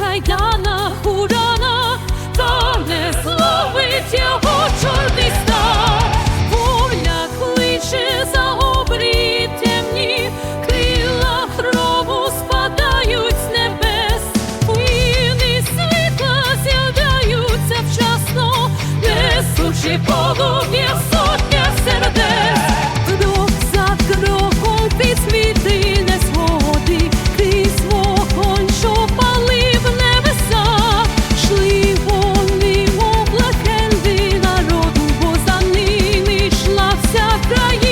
Кайдана, хурана, та не зловить його чорний стан. Воля кличе за обрій темні, крила хрому спадають з небес, Пини світла з'являються вчасно, несучи полум'я. Україна!